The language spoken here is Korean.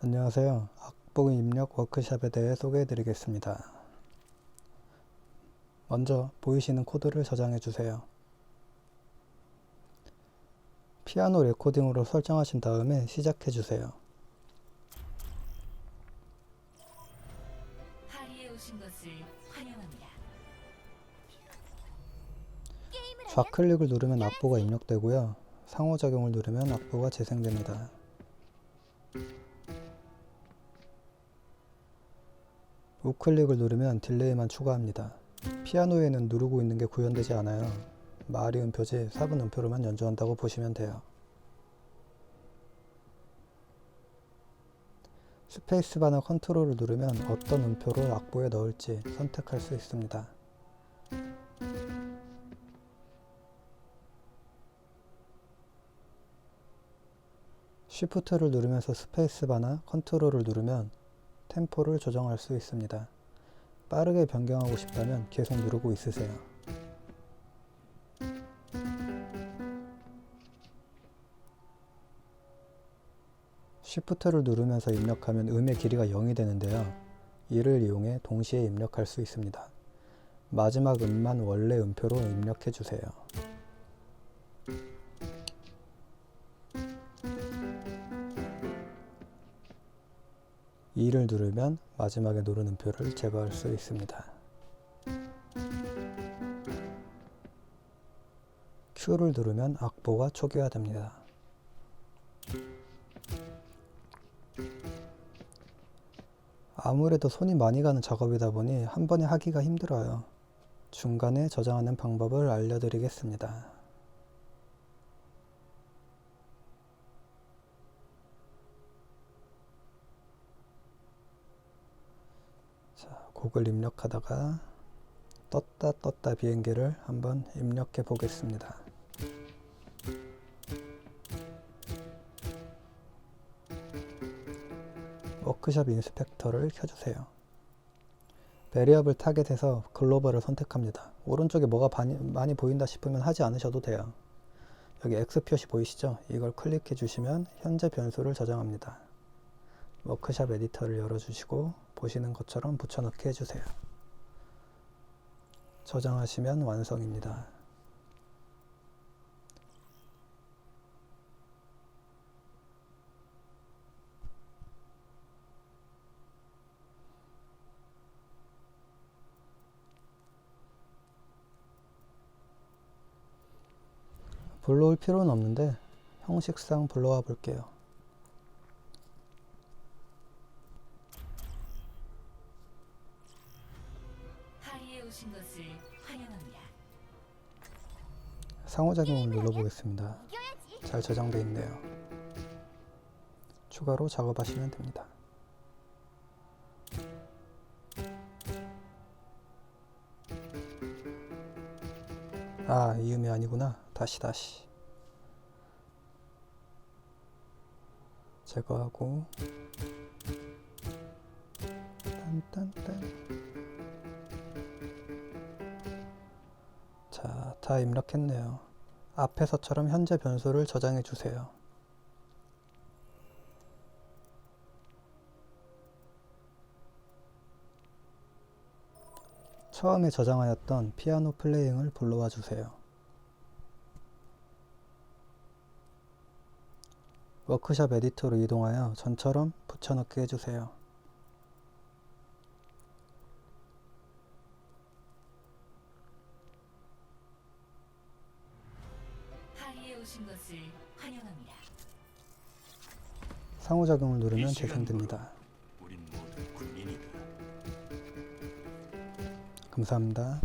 안녕하세요. 악보 입력 워크샵에 대해 소개해 드리겠습니다. 먼저 보이시는 코드를 저장해 주세요. 피아노 레코딩으로 설정하신 다음에 시작해 주세요. 좌클릭을 누르면 악보가 입력되고요. 상호작용을 누르면 악보가 재생됩니다. 우클릭을 누르면 딜레이만 추가합니다. 피아노에는 누르고 있는 게 구현되지 않아요. 마리 음표지 4분 음표로만 연주한다고 보시면 돼요. 스페이스바나 컨트롤을 누르면 어떤 음표로 악보에 넣을지 선택할 수 있습니다. 쉬프트를 누르면서 스페이스바나 컨트롤을 누르면 템포를 조정할 수 있습니다. 빠르게 변경하고 싶다면 계속 누르고 있으세요. 쉬프트를 누르면서 입력하면 음의 길이가 0이 되는데요. 이를 이용해 동시에 입력할 수 있습니다. 마지막 음만 원래 음표로 입력해 주세요. 이를 누르면 마지막에 누른 음표를 제거할 수 있습니다. Q를 누르면 악보가 초기화됩니다. 아무래도 손이 많이 가는 작업이다 보니 한 번에 하기가 힘들어요. 중간에 저장하는 방법을 알려드리겠습니다. 자, 곡을 입력하다가 떴다 떴다 비행기를 한번 입력해 보겠습니다. 워크샵 인스펙터를 켜주세요. 베리어블 타겟에서 글로벌을 선택합니다. 오른쪽에 뭐가 많이 보인다 싶으면 하지 않으셔도 돼요. 여기 X 표시 보이시죠? 이걸 클릭해 주시면 현재 변수를 저장합니다. 워크샵 에디터를 열어주시고 보시는 것처럼 붙여넣기 해주세요. 저장하시면 완성입니다. 불러올 필요는 없는데 형식상 불러와 볼게요. 파리에 오신 것을 환영합니다. 상호작용을 눌러보겠습니다. 잘 저장되어 있네요. 추가로 작업하시면 됩니다. 아, 이음이 아니구나. 다시 다시. 제거하고 딴딴딴 자, 다 입력했네요. 앞에서처럼 현재 변수를 저장해 주세요. 처음에 저장하였던 피아노 플레잉을 불러와 주세요. 워크샵 에디터로 이동하여 전처럼 붙여넣기 해주세요. 파리에 오신 것을 환영합니다. 상호작용을 누르면 재생됩니다. 우린 모두 군인이다. 감사합니다.